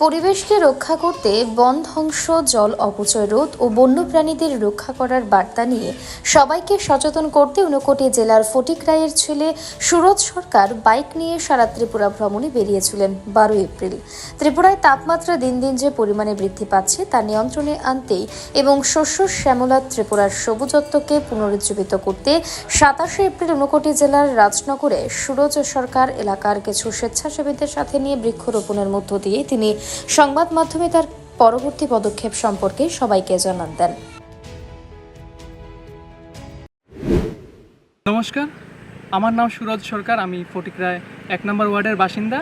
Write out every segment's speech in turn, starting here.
পরিবেশকে রক্ষা করতে বন ধ্বংস, জল অপচয় রোধ ও বন্যপ্রাণীদের রক্ষা করার বার্তা নিয়ে সবাইকে সচেতন করতে ঊনকোটি জেলার ফটিক রায়ের ছেলে সুরজ সরকার বাইক নিয়ে সারা ত্রিপুরা ভ্রমণে বেরিয়েছিলেন বারো এপ্রিল। ত্রিপুরায় তাপমাত্রা দিন দিন যে পরিমাণে বৃদ্ধি পাচ্ছে তা নিয়ন্ত্রণে আনতেই এবং শস্য শ্যামলা ত্রিপুরার সবুজত্বকে পুনরুজ্জীবিত করতে সাতাশে এপ্রিল ঊনকোটি জেলার রাজনগরে সুরজ সরকার এলাকার কিছু স্বেচ্ছাসেবীদের সাথে নিয়ে বৃক্ষরোপণের মধ্য দিয়ে তিনি সংবাদ মাধ্যমে তার পরবর্তী পদক্ষেপ সম্পর্কে সবাইকে জানান দেন। নমস্কার, আমার নাম সুরজ সরকার, আমি ফটিকরায় এক নম্বর ওয়ার্ডের বাসিন্দা।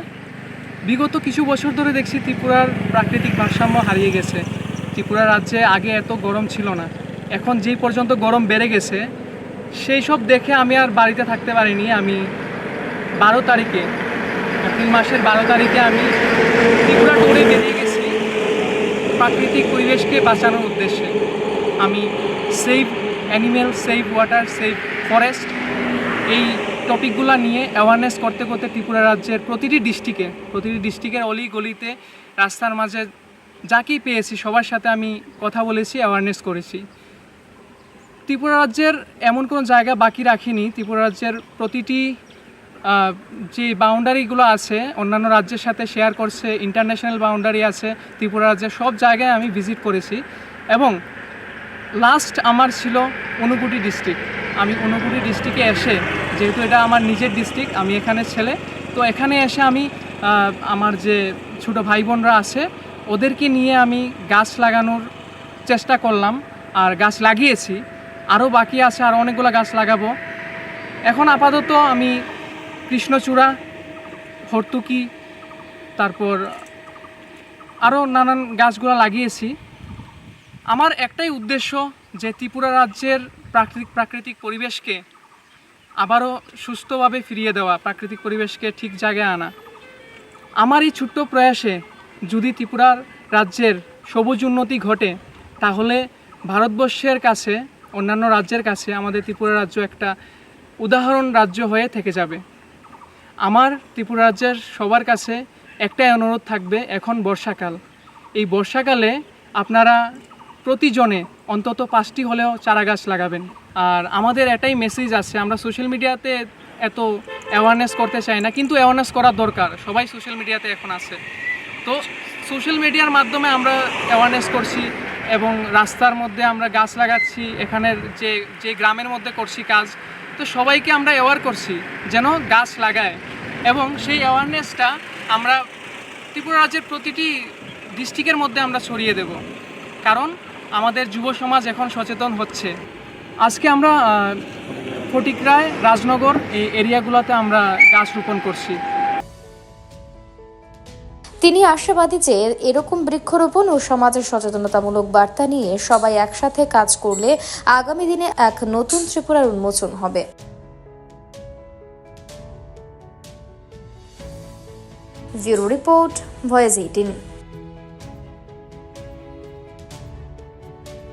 বিগত কিছু বছর ধরে দেখছি ত্রিপুরার প্রাকৃতিক ভারসাম্য হারিয়ে গেছে। ত্রিপুরা রাজ্যে আগে এত গরম ছিল না। এখন যেই পর্যন্ত গরম বেড়ে গেছে, সেই সব দেখে আমি আর বাড়িতে থাকতে পারিনি। আমি বারো তারিখে এপ্রিল মাসের বারো তারিখে আমি ত্রিপুরা ট্যুরে বেরিয়ে গেছি প্রাকৃতিক পরিবেশকে বাঁচানোর উদ্দেশ্যে। আমি save animal save water save forest এই টপিকগুলো নিয়ে অ্যাওয়ারনেস করতে করতে ত্রিপুরা রাজ্যের প্রতিটি ডিস্ট্রিক্টে প্রতিটি ডিস্ট্রিক্টের অলি গলিতে রাস্তার মাঝে যাকেই পেয়েছি, সবার সাথে আমি কথা বলেছি অ্যাওয়ারনেস করেছি। ত্রিপুরা রাজ্যের এমন কোনো জায়গা বাকি রাখিনি। ত্রিপুরা রাজ্যের প্রতিটি যে বাউন্ডারিগুলো আছে, অন্যান্য রাজ্যের সাথে শেয়ার করছে ইন্টারন্যাশনাল বাউন্ডারি আছে, ত্রিপুরা রাজ্যের সব জায়গায় আমি ভিজিট করেছি। এবং লাস্ট আমার ছিল অনুগুটি ডিস্ট্রিক্ট আমি অনুগুটি ডিস্ট্রিক্টে এসে, যেহেতু এটা আমার নিজের ডিস্ট্রিক্ট আমি এখানে ছেলে, তো এখানে এসে আমি আমার যে ছোটো ভাই বোনরা আছে, ওদেরকে নিয়ে আমি গাছ লাগানোর চেষ্টা করলাম, আর গাছ লাগিয়েছি। আরও বাকি আছে আর অনেকগুলো গাছ লাগাবো। এখন আপাতত আমি কৃষ্ণচূড়া, হর্তুকি, তারপর আরও নানান গাছগুলো লাগিয়েছি। আমার একটাই উদ্দেশ্য যে ত্রিপুরা রাজ্যের প্রাকৃতিক প্রাকৃতিক পরিবেশকে আবারও সুস্থভাবে ফিরিয়ে দেওয়া, প্রাকৃতিক পরিবেশকে ঠিক জায়গায় আনা। আমার এই ছোট্ট প্রয়াসে যদি ত্রিপুরার রাজ্যের সবুজ উন্নতি ঘটে, তাহলে ভারতবর্ষের কাছে, অন্যান্য রাজ্যের কাছে আমাদের ত্রিপুরা রাজ্য একটা উদাহরণ রাজ্য হয়ে থেকে যাবে। আমার ত্রিপুরা রাজ্যের সবার কাছে একটাই অনুরোধ থাকবে, এখন বর্ষাকাল। এই বর্ষাকালে আপনারা প্রতিজনে অন্তত পাঁচটি হলেও চারা গাছ লাগাবেন। আর আমাদের এটাই মেসেজ আছে, আমরা সোশ্যাল মিডিয়াতে এত অ্যাওয়ারনেস করতে চাই না, কিন্তু অ্যাওয়ারনেস করার দরকার, সবাই সোশ্যাল মিডিয়াতে এখন আছে। তো সোশ্যাল মিডিয়ার মাধ্যমে আমরা অ্যাওয়ারনেস করছি এবং রাস্তার মধ্যে আমরা গাছ লাগাচ্ছি, এখানের যে যে গ্রামের মধ্যে করছি কাজ তো সবাইকে আমরা অ্যাওয়ার করছি যেন গাছ লাগায় এবং সেই অ্যাওয়ারনেসটা আমরা ত্রিপুরা রাজ্যের প্রতিটি ডিস্ট্রিক্টের মধ্যে আমরা ছড়িয়ে দেব। কারণ আমাদের যুব সমাজ এখন সচেতন হচ্ছে। আজকে আমরা ফটিকরায় রাজনগর এই এরিয়াগুলোতে আমরা গাছ রোপণ করছি। তিনি আশাবাদী যে এরকম বৃক্ষরোপণ ও সমাজের সচেতনতামূলক বার্তা নিয়ে সবাই একসাথে কাজ করলে আগামী দিনে এক নতুন ত্রিপুরার উন্মোচন হবে। Report, voice eighteen.